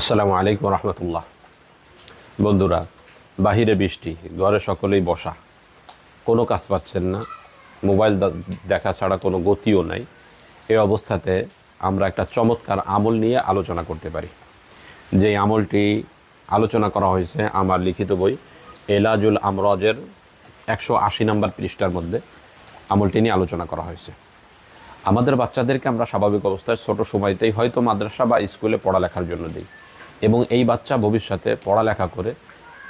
আসসালামু আলাইকুম রহমতুল্লাহ। বন্ধুরা, বাহিরে বৃষ্টি, ঘরে সকলেই বসা। কোনো কাজ পাচ্ছেন না, মোবাইল দেখা ছাড়া কোনো গতিও নাই। এই অবস্থাতে আমরা একটা চমৎকার আমল নিয়ে আলোচনা করতে পারি। যে আমলটি আলোচনা করা হয়েছে আমার লিখিত বই, এলাজুল আমরজের একশো আশি নম্বর পৃষ্ঠার মধ্যে আমলটি নিয়ে আলোচনা করা হয়েছে। আমাদের বাচ্চাদেরকে আমরা স্বাভাবিক অবস্থায় ছোট সময়তেই হয়তো মাদ্রাসা বা স্কুলে পড়ালেখার জন্য দিই। এবং এই বাচ্চা ভবিষ্যতে পড়ালেখা করে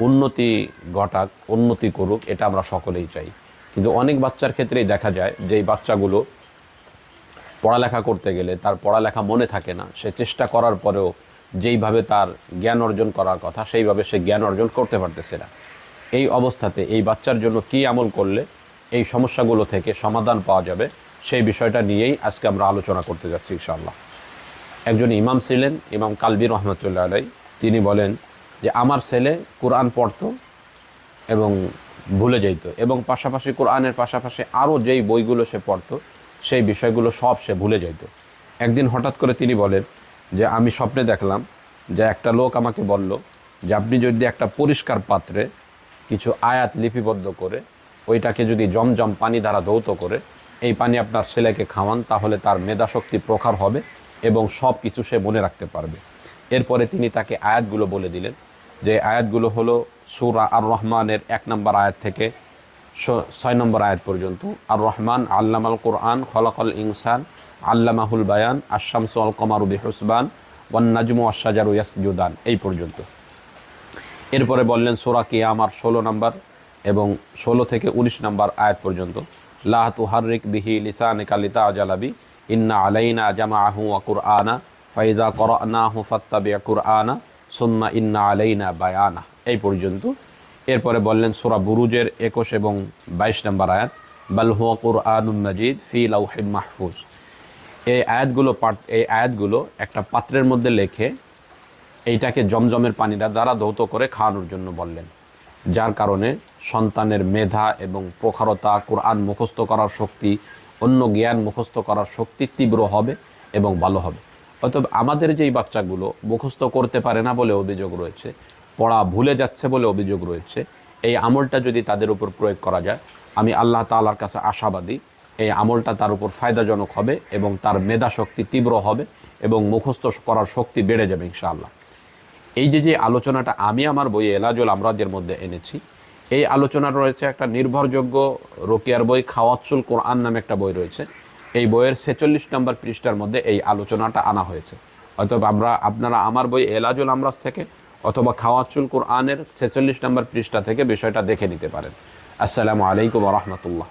উন্নতি ঘটাক, উন্নতি করুক, এটা আমরা সকলেই চাই। কিন্তু অনেক বাচ্চার ক্ষেত্রেই দেখা যায় যে এই বাচ্চাগুলো পড়ালেখা করতে গেলে তার পড়ালেখা মনে থাকে না। সে চেষ্টা করার পরেও যেইভাবে তার জ্ঞান অর্জন করার কথা, সেইভাবে সে জ্ঞান অর্জন করতে পারতেছে না। এই অবস্থাতে এই বাচ্চার জন্য কি আমল করলে এই সমস্যাগুলো থেকে সমাধান পাওয়া যাবে, সেই বিষয়টা নিয়েই আজকে আমরা আলোচনা করতে যাচ্ছি ইনশাআল্লাহ। একজন ইমাম ছিলেন, ইমাম কালবি রহমতুল্লাহ আলাই। তিনি বলেন যে, আমার ছেলে কোরআন পড়তো এবং ভুলে যেত এবং পাশাপাশি কোরআনের পাশাপাশি আরও যেই বইগুলো সে পড়তো, সেই বিষয়গুলো সব সে ভুলে যেত একদিন হঠাৎ করে তিনি বলেন যে, আমি স্বপ্নে দেখলাম যে একটা লোক আমাকে বলল যে, আপনি যদি একটা পরিষ্কার পাত্রে কিছু আয়াত লিপিবদ্ধ করে, ওইটাকে যদি জমজম পানি দ্বারা দৌত করে, এই পানি আপনার ছেলেকে খাওয়ান, তাহলে তার মেধাশক্তি প্রখার হবে এবং সব কিছু সে মনে রাখতে পারবে। এরপরে তিনি তাকে আয়াতগুলো বলে দিলেন যে আয়াতগুলো হলো সুরা আর রহমানের এক নম্বর আয়াত থেকে ছয় নম্বর আয়াত পর্যন্ত। আর রহমান আল্লামাল কোরআন, খলাকল ইনসান, আল্লামাহুল বায়ান আশামসু আল কমারুবি হুসবান ওয়ান নাজমু আশাজারু ইয়াসজুদান, এই পর্যন্ত। এরপরে বললেন সোরা কিয়ামার ষোলো নম্বর এবং ষোলো থেকে উনিশ নম্বর আয়াত পর্যন্ত। লাহ তুহারিক বিহি লিসান কালিতা আজালাবি ইন্না আলাইনা জামা আহু আকুর আনা ফাইজা করনাহু ফাত্তাবি আকুর আনা সুন্না ইন্না আলাইনা বায়ানা। এই পর্যন্ত। এরপরে বললেন সোরা বুরুজের একুশ এবং বাইশ নম্বর আয়াত, বাল হুয়া কুরআনুম মাজিদ ফি লাউহিম মাহফুজ। এই আয়াতগুলো এই আয়াতগুলো একটা পাত্রের মধ্যে লেখে এইটাকে জমজমের পানিটা দ্বারা ধৌত করে খাওয়ানোর জন্য বললেন। যার কারণে সন্তানের মেধা এবং প্রখরতা, কোরআন মুখস্থ করার শক্তি অন্য জ্ঞান মুখস্থ করার শক্তি তীব্র হবে এবং ভালো হবে। অতএব আমাদের যেই বাচ্চাগুলো মুখস্থ করতে পারে না বলে অভিযোগ রয়েছে, পড়া ভুলে যাচ্ছে বলে অভিযোগ রয়েছে, এই আমলটা যদি তাদের উপর প্রয়োগ করা যায়, আমি আল্লাহ তাআলার কাছে আশাবাদী, এই আমলটা তার উপর ফায়দাজনক হবে এবং তার মেধা শক্তি তীব্র হবে এবং মুখস্থ করার শক্তি বেড়ে যাবে ইনশাআল্লাহ। এই যে যে আলোচনাটা আমি আমার বইয়ে এলাজুল আমরাজের মধ্যে এনেছি এই আলোচনা রয়েছে একটা নির্ভরযোগ্য রোকিয়ার বই, খাওয়াচ্ছুল কোরআন নামে একটা বই রয়েছে। এই বইয়ের ছেচল্লিশ নম্বর পৃষ্ঠার মধ্যে এই আলোচনাটা আনা হয়েছে। অতএব আমরা, আপনারা আমার বই এলাজুল আমরাজ থেকে অথবা খাওয়াচ্ছুল কোরআনের ছেচল্লিশ নম্বর পৃষ্ঠা থেকে বিষয়টা দেখে নিতে পারেন। আসসালামু আলাইকুম রহমতুল্লাহ।